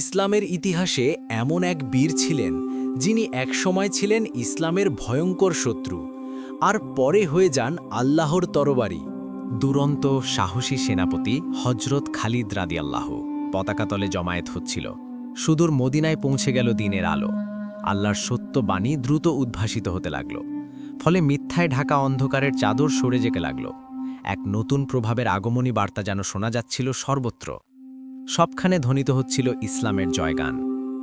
ইসলামের ইতিহাসে এমন এক বীর ছিলেন, যিনি একসময় ছিলেন ইসলামের ভয়ঙ্কর শত্রু, আর পরে হয়ে যান আল্লাহর তরবারি। দুরন্ত, সাহসী সেনাপতি হজরত খালিদ রাদিয়াল্লাহ পতাকাতলে জমায়েত হচ্ছিল। সুদূর মদিনায় পৌঁছে গেল দিনের আলো। আল্লাহর সত্য বাণী দ্রুত উদ্ভাসিত হতে লাগল। ফলে মিথ্যায় ঢাকা অন্ধকারের চাদর সরে যেতে লাগল। এক নতুন প্রভাবের আগমনী বার্তা যেন শোনা যাচ্ছিল সর্বত্র। সবখানে ধ্বনিত হচ্ছিল ইসলামের জয়গান।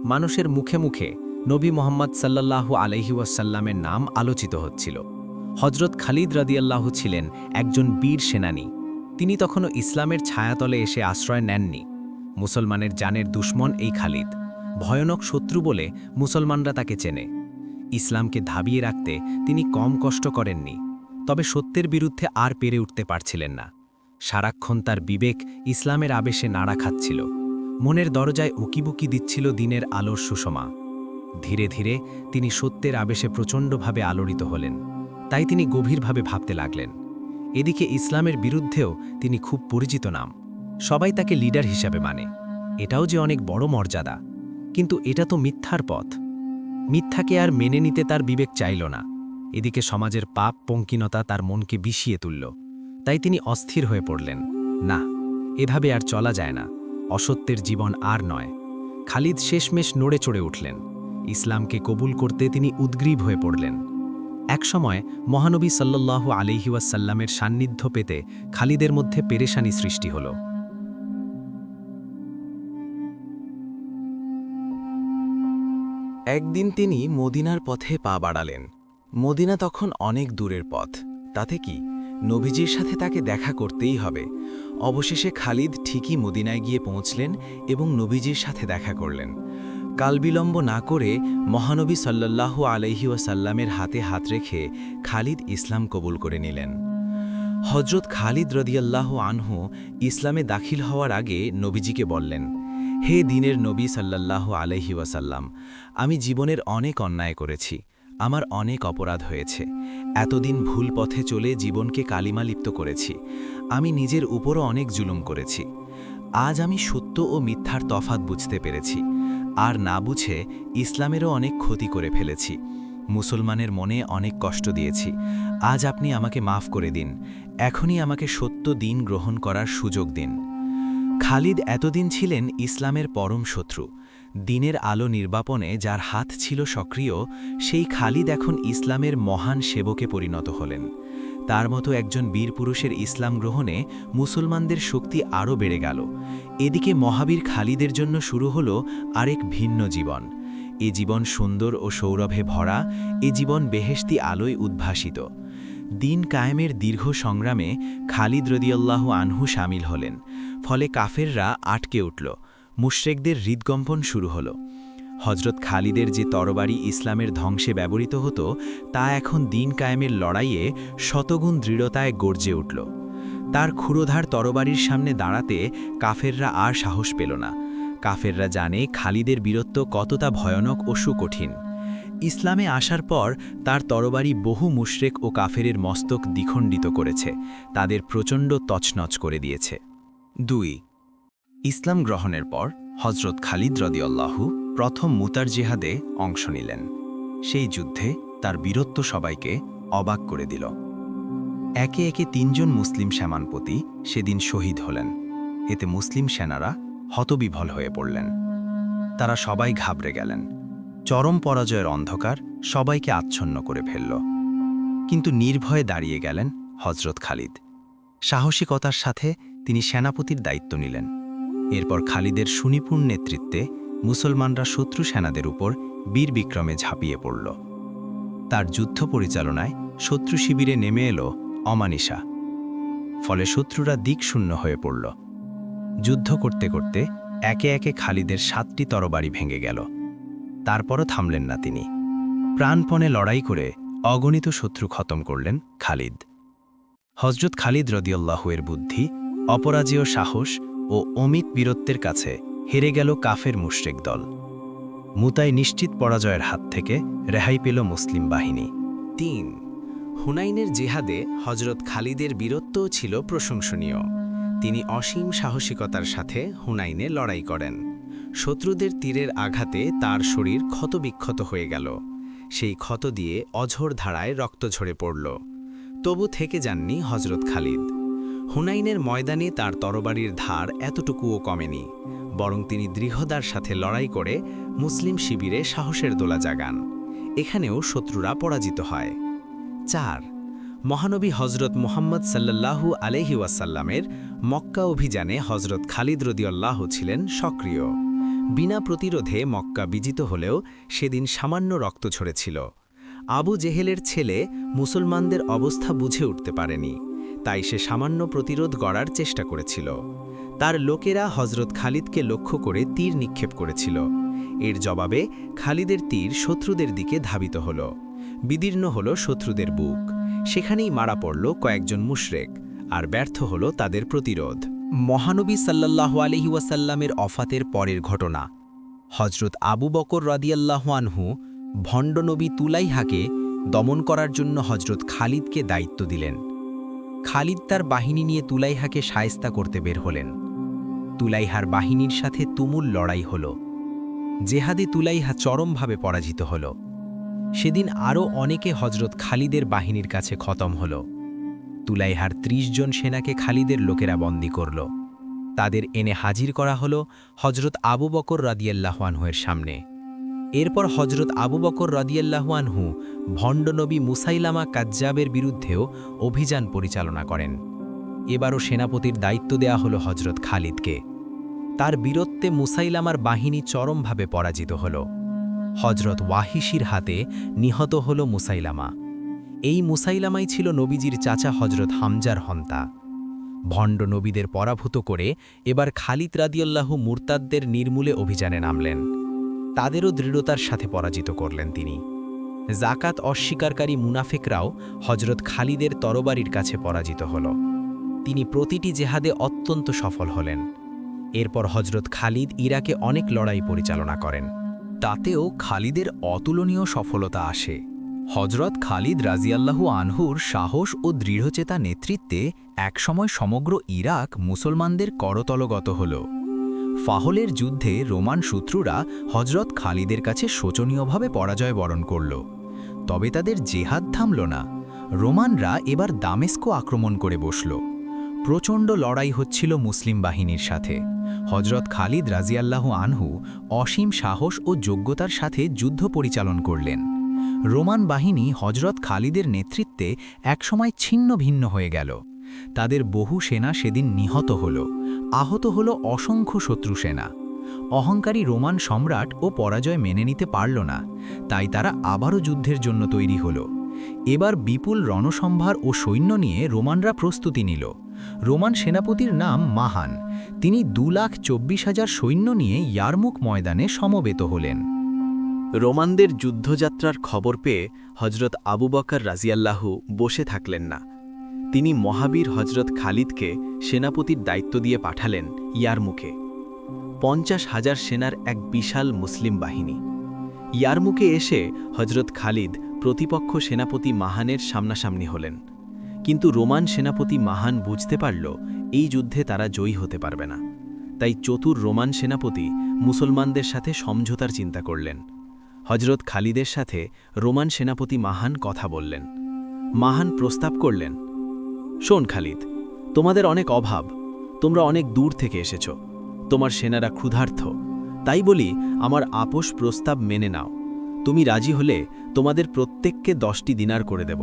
মানুষের মুখে মুখে নবী মোহাম্মদ সাল্লাল্লাহু আলহি ওয়াসাল্লামের নাম আলোচিত হচ্ছিল। হজরত খালিদ রাদিয়াল্লাহু ছিলেন একজন বীর সেনানী। তিনি তখনও ইসলামের ছায়াতলে এসে আশ্রয় নেননি। মুসলমানের জানের দুশ্মন এই খালিদ। ভয়ানক শত্রু বলে মুসলমানরা তাকে চেনে। ইসলামকে ধাবিয়ে রাখতে তিনি কম কষ্ট করেননি। তবে সত্যের বিরুদ্ধে আর পেরে উঠতে পারছিলেন না। সারাক্ষণ তার বিবেক ইসলামের আবেশে নাড়া খাচ্ছিল। মনের দরজায় উকিবুকি দিচ্ছিল দিনের আলোর সুষমা। ধীরে ধীরে তিনি সত্যের আবেশে প্রচণ্ডভাবে আলোড়িত হলেন। তাই তিনি গভীরভাবে ভাবতে লাগলেন। এদিকে ইসলামের বিরুদ্ধেও তিনি খুব পরিচিত নাম। সবাই তাকে লিডার হিসাবে মানে। এটাও যে অনেক বড় মর্যাদা। কিন্তু এটা তো মিথ্যার পথ। মিথ্যাকে আর মেনে নিতে তার বিবেক চাইল না। এদিকে সমাজের পাপ, পঙ্কিনতা তার মনকে বিষিয়ে তুলল। তাই তিনি অস্থির হয়ে পড়লেন। না, এভাবে আর চলা যায় না। অসত্যের জীবন আর নয়। খালিদ শেষমেশ নড়ে চড়ে উঠলেন। ইসলামকে কবুল করতে তিনি উদ্গ্রীব হয়ে পড়লেন। একসময় মহানবী সাল্লাল্লাহু আলিহিওয়াসাল্লামের সান্নিধ্য পেতে খালিদের মধ্যে পেরেশানি সৃষ্টি হল। একদিন তিনি মদিনার পথে পা বাড়ালেন। মদিনা তখন অনেক দূরের পথ। তাতে কি? নবীজির সাথে তাকে দেখা করতেই হবে। অবশেষে খালিদ ঠিকই মদিনায় গিয়ে পৌঁছলেন এবং নবীজির সাথে দেখা করলেন। কালবিলম্ব না করে মহানবী সাল্লাল্লাহু আলহি ওয়াসাল্লামের হাতে হাত রেখে খালিদ ইসলাম কবুল করে নিলেন। হজরত খালিদ রদিয়াল্লাহ আনহু ইসলামে দাখিল হওয়ার আগে নবীজিকে বললেন, হে দিনের নবী সাল্লাল্লাহু আলহি ওয়াসাল্লাম, আমি জীবনের অনেক অন্যায় করেছি। আমার অনেক অপরাধ হয়েছে। এতদিন ভুল পথে চলে জীবনকে কালিমালিপ্ত করেছি। আমি নিজের উপরও অনেক জুলুম করেছি। আজ আমি সত্য ও মিথ্যার তফাত বুঝতে পেরেছি। আর না বুঝে ইসলামেরও অনেক ক্ষতি করে ফেলেছি। মুসলমানের মনে অনেক কষ্ট দিয়েছি। আজ আপনি আমাকে মাফ করে দিন। এখনই আমাকে সত্য দিন গ্রহণ করার সুযোগ দিন। খালিদ এতদিন ছিলেন ইসলামের পরম শত্রু। দিনের আলো নির্বাপনে যার হাত ছিল সক্রিয়, সেই খালিদ এখন ইসলামের মহান সেবকে পরিণত হলেন। তার মতো একজন বীর পুরুষের ইসলাম গ্রহণে মুসলমানদের শক্তি আরও বেড়ে গেল। এদিকে মহাবীর খালিদের জন্য শুরু হল আরেক ভিন্ন জীবন। এ জীবন সুন্দর ও সৌরভে ভরা, এ জীবন বেহেশতি আলোয় উদ্ভাসিত। দিন কায়েমের দীর্ঘ সংগ্রামে খালিদ রদিয়াল্লাহ আনহু সামিল হলেন। ফলে কাফেররা আটকে উঠল। মুশরেকদের হৃদকম্পন শুরু হল। হজরত খালিদের যে তরবারি ইসলামের ধ্বংসে ব্যবহৃত হতো, তা এখন দিন কায়েমের লড়াইয়ে শতগুণ দৃঢ়তায় গর্জে উঠল। তার ক্ষুরোধার তরবারির সামনে দাঁড়াতে কাফেররা আর সাহস পেল না। কাফেররা জানে খালিদের বীরত্ব কতটা ভয়ানক ও সুকঠিন। ইসলামে আসার পর তার তরবারি বহু মুশরেক ও কাফেরের মস্তক দ্বিখণ্ডিত করেছে। তাদের প্রচণ্ড তছনছ করে দিয়েছে। দুই ইসলাম গ্রহণের পর হজরত খালিদ রদিয়াল্লাহু প্রথম মুতার জেহাদে অংশ নিলেন। সেই যুদ্ধে তার বীরত্ব সবাইকে অবাক করে দিল। একে একে তিনজন মুসলিম শ্যামানপতি সেদিন শহীদ হলেন। এতে মুসলিম সেনারা হতবিভল হয়ে পড়লেন। তারা সবাই ঘাবড়ে গেলেন। চরম পরাজয়ের অন্ধকার সবাইকে আচ্ছন্ন করে ফেলল। কিন্তু নির্ভয়ে দাঁড়িয়ে গেলেন হজরত খালিদ। সাহসিকতার সাথে তিনি সেনাপতির দায়িত্ব নিলেন। এরপর খালিদের সুনিপুণ নেতৃত্বে মুসলমানরা শত্রু সেনাদের উপর বীর বিক্রমে ঝাঁপিয়ে পড়ল। তার যুদ্ধ পরিচালনায় শত্রু শিবিরে নেমে এলো অমানিসা ফলে শত্রুরা দিকশূন্য হয়ে পড়ল। যুদ্ধ করতে করতে একে একে খালিদের সাতটি তরবারি ভেঙে গেল। তারপরও থামলেন না তিনি। প্রাণপণে লড়াই করে অগণিত শত্রু খতম করলেন খালিদ। হজরত খালিদ রদিয়াল্লাহুয়ের বুদ্ধি, অপরাজেয় সাহস ও অমিত বীরত্বের কাছে হেরে গেল কাফের মুশরেক দল। মুতাই নিশ্চিত পরাজয়ের হাত থেকে রেহাই পেল মুসলিম বাহিনী। তিন, হুনাইনের জেহাদে হজরত খালিদের বীরত্বও ছিল প্রশংসনীয়। তিনি অসীম সাহসিকতার সাথে হুনাইনে লড়াই করেন। শত্রুদের তীরের আঘাতে তার শরীর ক্ষতবিক্ষত হয়ে গেল। সেই ক্ষত দিয়ে অঝোর ধারায় রক্ত ঝরে পড়ল। তবু থেকে যাননি হজরত খালিদ। হুনাইনের ময়দানে তার তরবারির ধার এতটুকুও কমেনি, বরং তিনি দৃঢ়তার সাথে লড়াই করে মুসলিম শিবিরে সাহসের দোলা জাগান। এখানেও শত্রুরা পরাজিত হয়। চার, মহানবী হজরত মুহাম্মদ সাল্লাল্লাহু আলহি ওয়াসাল্লামের মক্কা অভিযানে হজরত খালিদ রদিয়াল্লাহ ছিলেন সক্রিয়। বিনা প্রতিরোধে মক্কা বিজিত হলেও সেদিন সামান্য রক্ত ঝরেছিল। আবু জেহেলের ছেলে মুসলমানদের অবস্থা বুঝে উঠতে পারেনি। তাই সে সামান্য প্রতিরোধ গড়ার চেষ্টা করেছিল। তার লোকেরা হজরত খালিদকে লক্ষ্য করে তীর নিক্ষেপ করেছিল। এর জবাবে খালিদের তীর শত্রুদের দিকে ধাবিত হল। বিদীর্ণ হল শত্রুদের বুক। সেখানেই মারা পড়ল কয়েকজন মুশরেক আর ব্যর্থ হল তাদের প্রতিরোধ। মহানবী সাল্লাল্লাহু আলহি ওয়াসাল্লামের অফাতের পরের ঘটনা। হজরত আবু বকর রাদিয়াল্লাহু আনহু ভণ্ডনবী তুলাইহাকে দমন করার জন্য হজরত খালিদকে দায়িত্ব দিলেন। খালিদ তার বাহিনী নিয়ে তুলাইহাকে সায়স্তা করতে বের হলেন। তুলাইহার বাহিনীর সাথে তুমুল লড়াই হল। জেহাদে তুলাইহা চরমভাবে পরাজিত হল। সেদিন আরও অনেকে হজরত খালিদের বাহিনীর কাছে খতম হল। তুলাইহার ৩০ জন সেনাকে খালিদের লোকেরা বন্দী করল। তাদের এনে হাজির করা হল হজরত আবু বকর রাদিয়াল্লাহুয়ানহুয়ের সামনে। এরপর হজরত আবু বকর রাদিয়াল্লাহুয়ানহু ভণ্ডনবী মুসাইলামা কাজ্জাবের বিরুদ্ধেও অভিযান পরিচালনা করেন। এবারও সেনাপতির দায়িত্ব দেয়া হল হজরত খালিদকে। তার বীরত্বে মুসাইলামার বাহিনী চরমভাবে পরাজিত হল। হজরত ওয়াহিসির হাতে নিহত হল মুসাইলামা। এই মুসাইলামাই ছিল নবীজির চাচা হজরত হামজার হন্তা। ভণ্ড নবীদের পরাভূত করে এবার খালিদ রাদিয়াল্লাহু মুরতাদদের নির্মূলে অভিযানে নামলেন। তাদেরও দৃঢ়তার সাথে পরাজিত করলেন তিনি। জাকাত অস্বীকারী মুনাফিকরাও হজরত খালিদের তরবারির কাছে পরাজিত হল। তিনি প্রতিটি জেহাদে অত্যন্ত সফল হলেন। এরপর হজরত খালিদ ইরাকে অনেক লড়াই পরিচালনা করেন। তাতেও খালিদের অতুলনীয় সফলতা আসে। হজরত খালিদ রাজিয়াল্লাহু আনহুর সাহস ও দৃঢ়চেতা নেতৃত্বে একসময় সমগ্র ইরাক মুসলমানদের করতলগত হল। ফাহলের যুদ্ধে রোমান শত্রুরা হজরত খালিদের কাছে শোচনীয়ভাবে পরাজয় বরণ করল। তবে তাদের জেহাদ থামল না। রোমানরা এবার দামেস্কো আক্রমণ করে বসল। প্রচণ্ড লড়াই হচ্ছিল মুসলিম বাহিনীর সাথে। হজরত খালিদ রাজিয়াল্লাহু আনহু অসীম সাহস ও যোগ্যতার সাথে যুদ্ধ পরিচালন করলেন। রোমান বাহিনী হজরত খালিদের নেতৃত্বে একসময় ছিন্ন ভিন্ন হয়ে গেল। তাদের বহু সেনা সেদিন নিহত হল। আহত হল অসংখ্য শত্রু সেনা। অহংকারী রোমান সম্রাট ও পরাজয় মেনে নিতে পারল না, তাই তারা আবারও যুদ্ধের জন্য তৈরি হল। এবার বিপুল রণসম্ভার ও সৈন্য নিয়ে রোমানরা প্রস্তুতি নিল। রোমান সেনাপতির নাম মাহান। তিনি দু লাখ চব্বিশ হাজার সৈন্য নিয়ে ইয়ারমুখ ময়দানে সমবেত হলেন। রোমানদের যুদ্ধযাত্রার খবর পেয়ে হজরত আবু বকর রাজিয়াল্লাহু বসে থাকলেন না। তিনি মহাবীর হজরত খালিদকে সেনাপতির দায়িত্ব দিয়ে পাঠালেন ইয়ারমুখে পঞ্চাশ হাজার সেনার এক বিশাল মুসলিম বাহিনী। ইয়ারমুখে এসে হজরত খালিদ প্রতিপক্ষ সেনাপতি মাহানের সামনাসামনি হলেন। কিন্তু রোমান সেনাপতি মাহান বুঝতে পারল, এই যুদ্ধে তারা জয়ী হতে পারবে না। তাই চতুর রোমান সেনাপতি মুসলমানদের সাথে সমঝোতার চিন্তা করলেন। হজরত খালিদের সাথে রোমান সেনাপতি মাহান কথা বললেন। মাহান প্রস্তাব করলেন শোন খালিদ, তোমাদের অনেক অভাব, তোমরা অনেক দূর থেকে এসেছ, তোমার সেনারা ক্ষুধার্থ, তাই বলি আমার আপোষ প্রস্তাব মেনে নাও, তুমি রাজি হলে তোমাদের প্রত্যেককে দশটি দিনার করে দেব,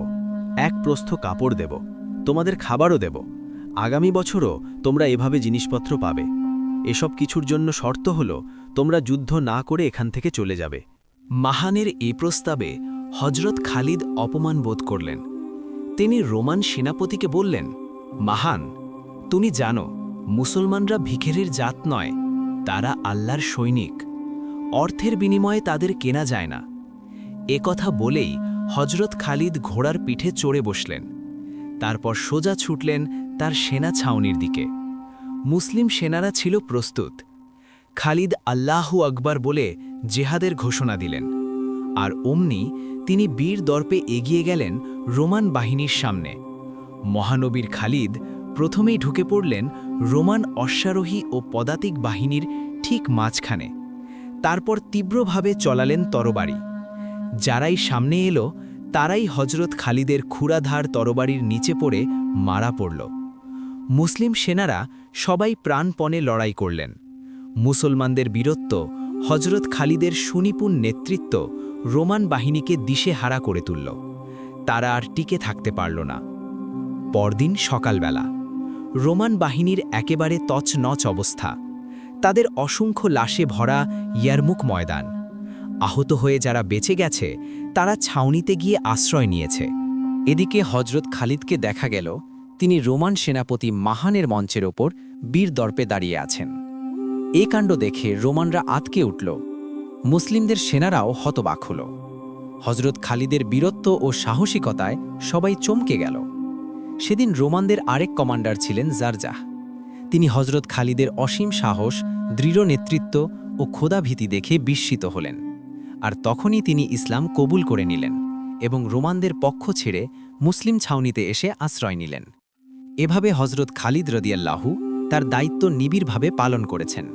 এক প্রস্থ কাপড় দেব, তোমাদের খাবারও দেব, আগামী বছরও তোমরা এভাবে জিনিসপত্র পাবে, এসব কিছুর জন্য শর্ত হল তোমরা যুদ্ধ না করে এখান থেকে চলে যাবে। মাহানের এই প্রস্তাবে হজরত খালিদ অপমান বোধ করলেন। তিনি রোমান সেনাপতিকে বললেন, মাহান, তুমি জানো, মুসলমানরা ভিখেরের জাত নয়, তারা আল্লাহর সৈনিক। অর্থের বিনিময়ে তাদের কেনা যায় না। এ কথা বলেই হজরত খালিদ ঘোড়ার পিঠে চড়ে বসলেন। তারপর সোজা ছুটলেন তার সেনা ছাউনির দিকে। মুসলিম সেনারা ছিল প্রস্তুত। খালিদ আল্লাহু আকবার বলে জেহাদের ঘোষণা দিলেন। আর অমনি তিনি বীর দর্পে এগিয়ে গেলেন রোমান বাহিনীর সামনে। মহানবীর খালিদ প্রথমেই ঢুকে পড়লেন রোমান অশ্বারোহী ও পদাতিক বাহিনীর ঠিক মাঝখানে। তারপর তীব্রভাবে চলালেন তরবারি। যারাই সামনে এলো, তারাই হজরত খালিদের খুরাধার তরবারির নিচে পড়ে মারা পড়ল। মুসলিম সেনারা সবাই প্রাণপণে লড়াই করলেন। মুসলমানদের বীরত্ব হজরত খালিদের সুনিপুণ নেতৃত্ব রোমান বাহিনীকে দিশে হারা করে তুলল। তারা আর টিকে থাকতে পারল না। পরদিন সকালবেলা, রোমান বাহিনীর একেবারে তছনছ অবস্থা। তাদের অসংখ্য লাশে ভরা ইয়ারমুখ ময়দান। আহত হয়ে যারা বেঁচে গেছে, তারা ছাউনিতে গিয়ে আশ্রয় নিয়েছে। এদিকে হজরত খালিদকে দেখা গেল, তিনি রোমান সেনাপতি মাহানের মঞ্চের ওপর বীর দর্পে দাঁড়িয়ে আছেন। এ কাণ্ড দেখে রোমানরা আতকে উঠল। মুসলিমদের সেনারাও হতবাক হল। হজরত খালিদের বীরত্ব ও সাহসিকতায় সবাই চমকে গেল। সেদিন রোমানদের আরেক কমান্ডার ছিলেন জারজাহ। তিনি হজরত খালিদের অসীম সাহস, দৃঢ় নেতৃত্ব ও ক্ষোধাভীতি দেখে বিস্মিত হলেন। আর তখনই তিনি ইসলাম কবুল করে নিলেন এবং রোমানদের পক্ষ ছেড়ে মুসলিম ছাউনিতে এসে আশ্রয় নিলেন। এভাবে হজরত খালিদ রদিয়াল্লাহু তার দায়িত্ব নিবিড়ভাবে পালন করেছেন।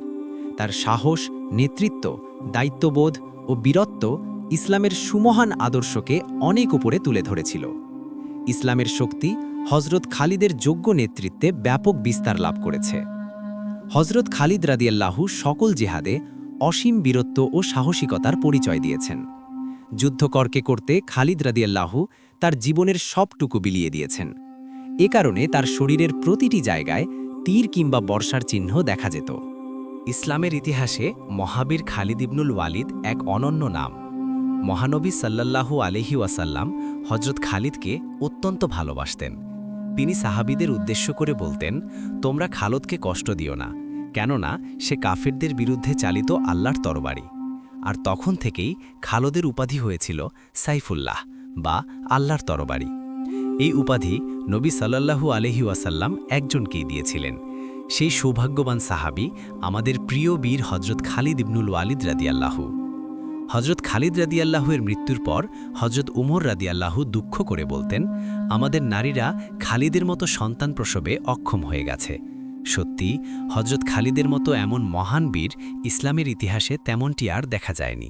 তার সাহস, নেতৃত্ব দায়িত্ববোধ ও বীরত্ব ইসলামের সুমহান আদর্শকে অনেক উপরে তুলে ধরেছিল। ইসলামের শক্তি হজরত খালিদের যোগ্য নেতৃত্বে ব্যাপক বিস্তার লাভ করেছে। হজরত খালিদ রাদিয়াল্লাহু সকল জেহাদে অসীম বীরত্ব ও সাহসিকতার পরিচয় দিয়েছেন। যুদ্ধ করকে করতে খালিদ রাদিয়াল্লাহু তার জীবনের সবটুকু বিলিয়ে দিয়েছেন। এ কারণে তার শরীরের প্রতিটি জায়গায় তীর কিংবা বর্ষার চিহ্ন দেখা যেত। ইসলামের ইতিহাসে মহাবীর খালিদ ইবনুল ওয়ালিদ এক অনন্য নাম। মহানবী সাল্লাল্লাহু আলহি ওয়াসাল্লাম হজরত খালিদকে অত্যন্ত ভালোবাসতেন। তিনি সাহাবিদের উদ্দেশ্য করে বলতেন, তোমরা খালদকে কষ্ট দিও না, কেননা সে কাফেরদের বিরুদ্ধে চালিত আল্লাহর তরবারি। আর তখন থেকেই খালদের উপাধি হয়েছিল সাইফুল্লাহ বা আল্লাহর তরবারি। এই উপাধি নবী সাল্লাল্লাহু আলহি ওয়াসাল্লাম একজনকেই দিয়েছিলেন। সেই সৌভাগ্যবান সাহাবি আমাদের প্রিয় বীর হজরত খালিদ ইবনুল ওয়ালিদ রাদিয়াল্লাহু। হজরত খালিদ রাদিয়াল্লাহুয়ের মৃত্যুর পর হজরত উমর রাদিয়াল্লাহু দুঃখ করে বলতেন, আমাদের নারীরা খালিদের মতো সন্তান প্রসবে অক্ষম হয়ে গেছে। সত্যি হজরত খালিদের মতো এমন মহান বীর ইসলামের ইতিহাসে তেমনটি আর দেখা যায়নি।